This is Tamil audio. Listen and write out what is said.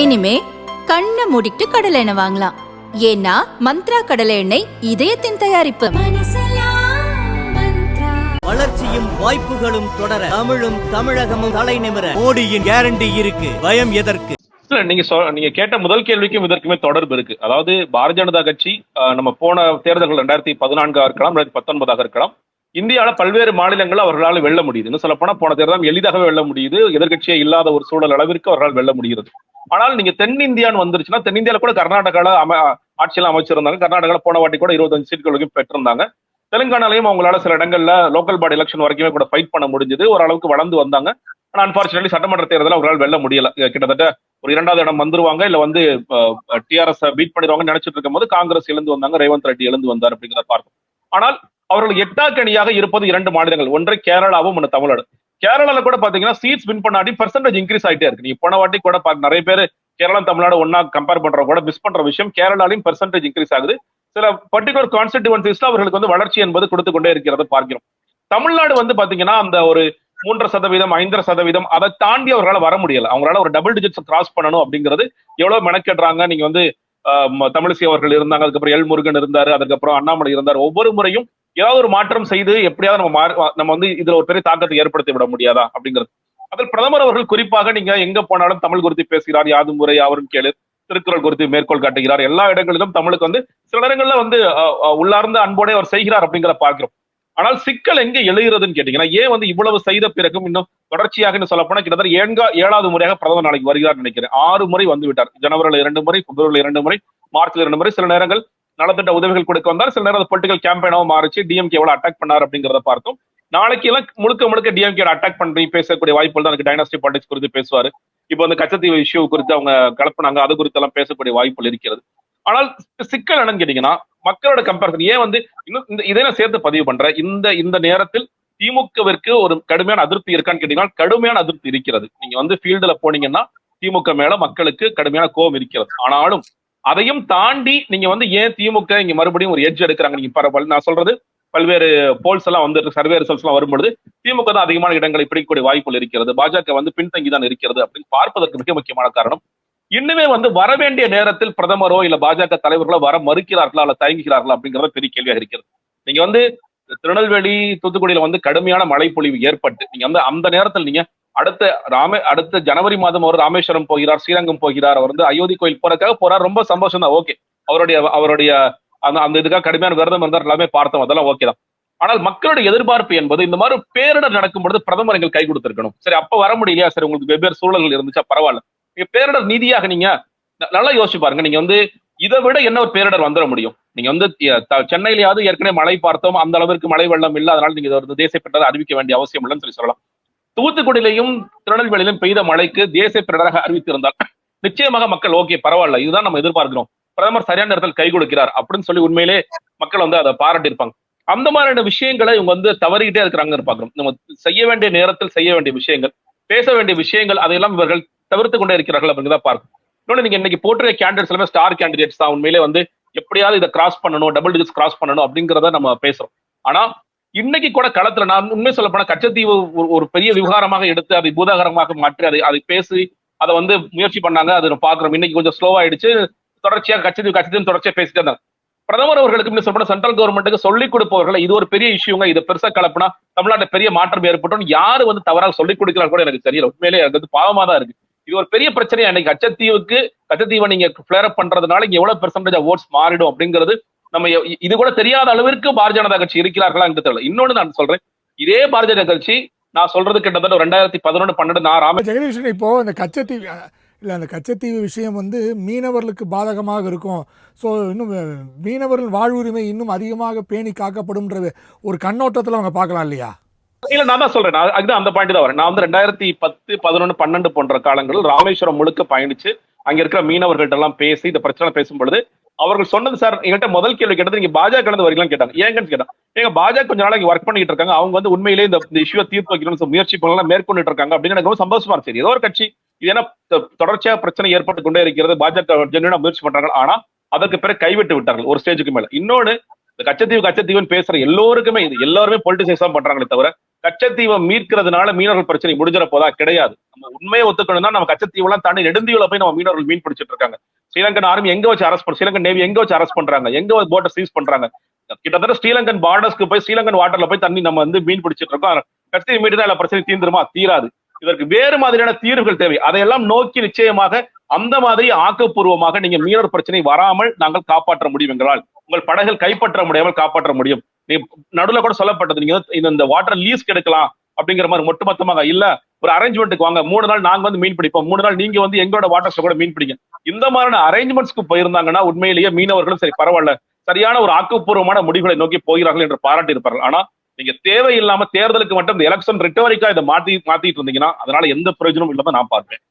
இனிமே கண்ணை மூடிட்டு கடலை எண்ணெய் வாங்கலாம். ஏன்னா மந்த்ரா கடலை எண்ணெய் இதயத்தின் தயாரிப்பு. வளர்ச்சியும் வாய்ப்புகளும் தொடர தமிழும் தமிழகமும் தலைநிமிர மோடியின் கேரண்டி இருக்கு. பயம் எதற்கு? இல்ல நீங்க நீங்க கேட்ட முதல் கேள்விக்கும் இதற்குமே தொடர்பு இருக்கு. அதாவது பாரதிய ஜனதா கட்சி நம்ம போன தேர்தல்கள் ரெண்டாயிரத்தி பதினான்காக இருக்கலாம் ரெண்டாயிரத்தி பத்தொன்பதாக இருக்கலாம். இந்தியாவில பல்வேறு மாநிலங்கள் அவர்களால் வெல்ல முடியுது. இன்னும் சொல்லப்போனா போன தேர்தல் எளிதாகவே வெல்ல முடியுது. எதிர்க்கட்சியே இல்லாத ஒரு சூழல் அளவிற்கு அவர்களால் வெல்ல முடிகிறது. ஆனால் நீங்க தென்னிந்தியான்னு வந்துருச்சுன்னா தென்னிந்தியால கூட கர்நாடகால அம ஆட்சியில் அமைச்சிருந்தாங்க. கர்நாடகால போன வாட்டி கூட இருபத்தஞ்சு சீட்கள் வரைக்கும் பெற்றிருந்தாங்க. தெலுங்கானாலையும் அவங்களால சில இடங்கள்ல லோக்கல் பாடி எலெக்ஷன் வரைக்குமே கூட ஃபைட் பண்ண முடிஞ்சது. ஓரளவுக்கு வளர்ந்து வந்தாங்க. ஆனா அன்பார்ச்சுனேட்லி சட்டமன்ற தேர்தலில் அவர்களால் வெல்ல முடியல. கிட்டத்தட்ட ஒரு இரண்டாவது இடம் வந்துருவாங்க. இல்ல வந்து டிஆர்எஸ் பீட் பண்ணிடுவாங்கன்னு நினைச்சிட்டு இருக்கும்போது காங்கிரஸ் எழுந்து வந்தாங்க. ரேவந்த் ரெட்டி எழுந்து வந்தார் அப்படிங்கிறத பார்க்கும் ஆனால் அவர்கள் எட்டாக்கணியாக இருப்பது இரண்டு மாநிலங்கள். ஒன்று கேரளாவும் ஒன்று தமிழ்நாடு கேரளால கூட பாத்தீங்கன்னா சீட்ஸ் வின் பண்ணாடி பெர்சன்டேஜ் இன்க்ரீஸ் ஆயிட்டே இருக்கு. நீ போன வாட்டி கூட பாக்க நிறைய பேர் கேரளா தமிழ்நாடு ஒன்னா கம்பேர் பண்ற கூட மிஸ் பண்ற விஷயம். கேரளாலையும் பெர்சன்டேஜ் இன்க்ரீஸ் ஆகுது. சில பர்டிகுலர் கான்ஸ்டிடியூன்சிஸ்ல அவர்களுக்கு வந்து வளர்ச்சி என்பது கொடுத்து கொண்டே இருக்கிறத பார்க்கிறோம். தமிழ்நாடு வந்து பாத்தீங்கன்னா அந்த ஒரு மூன்றரை சதவீதம் ஐந்தரை சதவீதம் அதை தாண்டி அவர்களால வர முடியல. அவங்களால ஒரு டபுள் டிஜிட்ஸ் கிராஸ் பண்ணணும் அப்படிங்கிறது எவ்வளவு மெனக்கெடுறாங்க. நீங்க வந்து ஆஹ், தமிழிசை அவர்கள் இருந்தாங்க அதுக்கப்புறம் எல் முருகன் இருந்தாரு அதுக்கப்புறம் அண்ணாமலை இருந்தார். ஒவ்வொரு முறையும் ஏதாவது ஒரு மாற்றம் செய்து எப்படியாவது நம்ம நம்ம வந்து இதுல ஒரு பெரிய தாக்கத்தை ஏற்படுத்தி விட முடியாதா அப்படிங்கிறது. அதில் பிரதமர் அவர்கள் குறிப்பாக நீங்க எங்க போனாலும் தமிழ் குறித்து பேசுகிறார் யாது முறை யாவரும் கேளு திருக்குறள் குறித்து மேற்கோள் காட்டுகிறார் எல்லா இடங்களிலும் தமிழுக்கு வந்து சில இடங்கள்ல வந்து உள்ளார்ந்த அன்போടെ அவர் செய்கிறார் அப்படிங்கிற பார்க்கிறோம். ஆனால் சிக்கல் எங்க எழுகிறதுன்னு கேட்டீங்கன்னா ஏன் வந்து இவ்வளவு செய்த பிறகும் இன்னும் தொடர்ச்சியாக சொல்ல போனா கிட்டத்தட்ட ஏங்கா ஏழாவது முறையாக பிரதமர் நாளைக்கு வருகிறார் நினைக்கிறேன். ஆறு முறை வந்து விட்டார் ஜனவரியில் இரண்டு முறை பிப்ரவரியில் இரண்டு முறை மார்ச்ல இரண்டு முறை சில நேரங்கள் நலத்திட்ட உதவிகள் கொடுக்க வந்தார் சில நேரம் பொலிட்டிக்கல் கேம்பெயினாவும் மாறிச்சு. டிஎம்கே எவ்வளவு அட்டாக் பண்ணார் அப்படிங்கிறத பார்த்தோம். நாளைக்கு எல்லாம் முழுக்க முழுக்க டிஎம்கே அட்டாக் பண்ணி பேசக்கூடிய வாய்ப்புகள் தான் எனக்கு டைனாஸ்டி பாலிடிக்ஸ் குறித்து பேசுவாரு. இப்போ வந்து கச்சத்தீவு இஷ்யூ குறித்து அவங்க கலப்பினாங்க. அது குறித்து எல்லாம் பேசக்கூடிய வாய்ப்புகள் இருக்கிறது. ஆனால் சிக்கல் என்னன்னு கேட்டீங்கன்னா மக்களோட கம்பேரிசன் ஏன் வந்து இன்னும் இந்த இதை நான் சேர்த்து பதிவு பண்றேன் இந்த இந்த நேரத்தில் திமுகவிற்கு ஒரு கடுமையான அதிருப்தி இருக்கான்னு கேட்டீங்கன்னா கடுமையான அதிருப்தி இருக்கிறது. நீங்க வந்து ஃபீல்டுல போனீங்கன்னா திமுக மேல மக்களுக்கு கடுமையான கோபம் இருக்கிறது. ஆனாலும் அதையும் தாண்டி நீங்க வந்து ஏன் திமுக இங்க மறுபடியும் ஒரு எட்ஜ் எடுக்கிறாங்க? நீங்க பரவாயில்ல நான் சொல்றது பல்வேறு போல்ஸ் எல்லாம் வந்து சர்வே ரிசல்ட்ஸ் எல்லாம் வரும்பொழுது திமுக தான் அதிகமான இடங்களை பிடிக்கக்கூடிய வாய்ப்புகள் இருக்கிறது. பாஜக வந்து பின்தங்கி தான் இருக்கிறது அப்படின்னு பார்ப்பதற்கு மிக முக்கியமான காரணம். இன்னுமே வந்து வர வேண்டிய நேரத்தில் பிரதமரோ இல்ல பாஜக தலைவர்களோ வர மறுக்கிறார்களா அல்ல தயங்குகிறார்களா அப்படிங்கறத பெரிய கேள்வியாக இருக்கிறது. நீங்க வந்து திருநெல்வேலி தூத்துக்குடியில வந்து கடுமையான மழைப்பொழிவு ஏற்பட்டு நீங்க வந்து அந்த நேரத்தில் நீங்க அடுத்த ராமே அடுத்த ஜனவரி மாதம் அவர் ராமேஸ்வரம் போகிறார் ஸ்ரீரங்கம் போகிறார் அவர் வந்து அயோத்தி கோயில் போறதுக்காக போறார் ரொம்ப சந்தோஷம் தான் ஓகே. அவருடைய அவருடைய அந்த அந்த இதுக்காக கடுமையான விரதம் இருந்தார் எல்லாமே பார்த்தோம் அதெல்லாம் ஓகே தான். ஆனால் மக்களுடைய எதிர்பார்ப்பு என்பது இந்த மாதிரி பேரிடர் நடக்கும் பொழுது பிரதமர் எங்கள் கை கொடுத்திருக்கணும். சரி அப்ப வர முடியலையா? சரி உங்களுக்கு வெவ்வேறு சூழல்கள் இருந்துச்சா? பரவாயில்ல. நீங்க பேரிடர் நீதியாக நீங்க நல்லா யோசிச்சு பாருங்க நீங்க வந்து இதை விட என்ன ஒரு பேரிடர் வந்துட முடியும்? நீங்க வந்து சென்னையிலயாவது ஏற்கனவே மழை பார்த்தோம் அந்த அளவிற்கு மழை வெள்ளம் இல்லை அதனால நீங்க இதை ஒரு தேசிய பேரிடர் அறிவிக்க வேண்டிய அவசியம் இல்லைன்னு சொல்லி சொல்லலாம். தூத்துக்குடியிலையும் திருநெல்வேலியிலும் பெய்த மழைக்கு தேசிய பேரிடராக அறிவித்திருந்தால் நிச்சயமாக மக்கள் ஓகே பரவாயில்ல இதுதான் நம்ம எதிர்பார்க்கிறோம். பிரதமர் சரியான நேரத்தில் கை கொடுக்கிறார் அப்படின்னு சொல்லி உண்மையிலே மக்கள் வந்து அதை பாராட்டி இருப்பாங்க அந்த மாதிரியான விஷயங்களை இவங்க வந்து தவறிக்கிட்டே இருக்கிறாங்கன்னு பாக்குறோம் நம்ம செய்ய வேண்டிய நேரத்தில் செய்ய வேண்டிய விஷயங்கள் பேச வேண்டிய விஷயங்கள் அதையெல்லாம் இவர்கள் தவிர்த்து கொண்டே இருக்கிறார்கள் அப்படிங்கிறத பார்க்கும் இன்னொன்று நீங்க இன்னைக்கு போட்டிருக்க கேண்டிடேட்ஸ் எல்லாமே ஸ்டார் கேண்டிடேட்ஸ் தான். உண்மையிலே வந்து எப்படியாவது இதை கிராஸ் பண்ணணும் டபுள் டிஜிட்ஸ் கிராஸ் பண்ணணும் அப்படிங்கிறத நம்ம பேசுறோம். ஆனா இன்னைக்கு கூட களத்துல நான் உண்மை சொல்ல போனா கச்சத்தீவு ஒரு- பெரிய விவகாரமாக எடுத்து அதை பூதாகரமாக மாற்றி அதை அதை பேசி அதை வந்து முயற்சி பண்ணாங்க. அதை பாக்குறோம் இன்னைக்கு கொஞ்சம் ஸ்லோவாயிடுச்சு ஆயிடுச்சு. தொடர்ச்சியாக கச்சத்தீவு கச்சத்தீவு தொடர்ச்சியா பேசிட்டே இருந்தாங்க. பிரதமர் அவர்களுக்கு இன்னும் சொல்ல சென்ட்ரல் கவர்மெண்ட்டுக்கு சொல்லிக் கொடுப்பவர்கள் இது ஒரு பெரிய இஷ்யூங்க இதை பெருசா கலப்புனா தமிழ்நாட்டில் பெரிய மாற்றம் ஏற்பட்டும் யாரு வந்து தவறாக சொல்லிக் கொடுக்கிறார் கூட எனக்கு தெரியல. உண்மையிலே எனக்கு வந்து பாவமா தான் இருக்கு. இது ஒரு பெரிய பிரச்சனையா? இன்னைக்கு கச்சத்தீவுக்கு கச்சத்தீவை நீங்க பிளேர் அப் பண்றதுனால இங்க எவ்வளவு பெர்சன்டேஜ் ஓட்ஸ் மாறிடும் அப்படிங்கிறது நம்ம இது கூட தெரியாத அளவிற்கு பாரதிய ஜனதா கட்சி இருக்கிறார்களா என்று தெரியல. இன்னொன்னு நான் சொல்றேன். இதே பாரதிய ஜனதா கட்சி நான் சொல்றது கிட்டத்தட்ட ஒரு ரெண்டாயிரத்தி பதினொன்று பன்னெண்டு நான் ராம ஜெகதீஷன் இப்போ இந்த கச்சத்தீவு இல்லை அந்த கச்சத்தீவு விஷயம் வந்து மீனவர்களுக்கு பாதகமாக இருக்கும். ஸோ இன்னும் மீனவர்கள் வாழ்வுரிமை இன்னும் அதிகமாக பேணி காக்கப்படும்ன்ற ஒரு கண்ணோட்டத்தில் அவங்க பார்க்கலாம் இல்லையா? இல்ல நான் தான் சொல்றேன். நான் அதுதான் அந்த பாயிண்ட் தான் வரேன். நான் வந்து ரெண்டாயிரத்தி பத்து பதினொன்னு பன்னெண்டு போன்ற காலங்களில் ராமேஸ்வரம் முழுக்க பயணிச்சு அங்க இருக்கிற மீனவர்கள்ட்ட எல்லாம் பேசி இந்த பிரச்சனை பேசும்பொழுது அவர்கள் சொன்னது சார் எங்கிட்ட முதல் கேள்வி கேட்டது நீங்க பாஜக கலந்து வரீங்களான்னு கேட்டாங்க. ஏங்கன்னு கேட்டாங்க. ஏங்க பாஜக கொஞ்ச நாளைக்கு ஒர்க் பண்ணிட்டு இருக்காங்க. அவங்க வந்து உண்மையிலேயே இந்த இஷ்யூ இஷ்யூவை தீர்த்து வைக்கணும்னு முயற்சி பண்ணலாம் மேற்கொண்டுட்டு இருக்காங்க அப்படின்னு எனக்கு ரொம்ப சந்தோஷமா இருந்துச்சு சரி ஏதோ ஒரு கட்சி இது என்ன தொடர்ச்சியா பிரச்சனை ஏற்பட்டு கொண்டே இருக்கிறது. பாஜக ஜென்யூனா முயற்சி பண்றாங்க. ஆனா அதற்கு பிறகு கைவிட்டு விட்டார்கள் ஒரு ஸ்டேஜுக்கு மேல. இன்னொன்னு இந்த கச்சத்தீவு கச்சத்தீவுன்னு பேசுற எல்லோருக்குமே இது எல்லாருமே பொலிட்டிசைஸ் தான் பண்றாங்களே தவிர கச்சத்தீவை மீட்கிறதுனால மீனவர்கள் பிரச்சனை முடிஞ்சிட போதா? கிடையாது. நம்ம உண்மையை ஒத்துக்கணும்னா நம்ம கச்சத்தீவெல்லாம் தாண்டி நெடுந்தீவுல போய் நம்ம மீனவர்கள் மீன் பிடிச்சிட்டு இருக்காங்க. ஸ்ரீலங்கன் ஆர்மி எங்க வச்சு அரெஸ்ட் பண்ண ஸ்ரீலங்கன் நேவி எங்க வச்சு அரெஸ்ட் பண்றாங்க? எங்க போட்டை சீஸ் பண்றாங்க? கிட்டத்தட்ட ஸ்ரீலங்கன் பார்டர்ஸ்க்கு போய் ஸ்ரீலங்கன் வாட்டர்ல போய் தண்ணி நம்ம வந்து மீன் பிடிச்சிட்டு இருக்கோம். கச்சத்தீவு மீட்டு தான் எல்லா பிரச்சனை தீர்ந்துருமா தீராது. இதற்கு வேறு மாதிரியான தீர்வுகள் தேவை. அதையெல்லாம் நோக்கி நிச்சயமாக அந்த மாதிரி ஆக்கப்பூர்வமாக நீங்க மீனவர் பிரச்சனை வராமல் நாங்கள் காப்பாற்ற முடியும் எங்களால் உங்கள் படகுகள் கைப்பற்ற முடியாமல் காப்பாற்ற முடியும். நீ நடுவுல கூட சொல்லப்பட்டது நீங்க இந்த- வாட்டர் லீஸ் எடுக்கலாம் அப்படிங்கிற மாதிரி ஒட்டுமொத்தமாக இல்ல. ஒரு அரேஞ்ச்மெண்ட்டுக்கு வாங்க மூணு நாள் நாங்க வந்து மீன் பிடிப்போம். மூணு நாள் நீங்க வந்து எங்களோட வாட்டர்ஸ் கூட மீன் பிடிங்க. இந்த மாதிரியான அரேஞ்ச்மெண்ட்ஸ்க்கு போயிருந்தாங்கன்னா உண்மையிலேயே மீனவர்களும் சரி பரவாயில்ல. சரியான ஒரு ஆக்கப்பூர்வமான முடிவுகளை நோக்கி போகிறார்கள் என்று பாராட்டி இருப்பார்கள் ஆனா நீங்க தேவையில்லாம தேர்தலுக்கு மட்டும் இந்த எலெக்ஷன் ரிட்டவரிக்கா இதை மாத்தி மாத்திட்டு இருந்தீங்கன்னா அதனால எந்த பிரயோஜனமும் இல்லாம நான் பார்ப்பேன்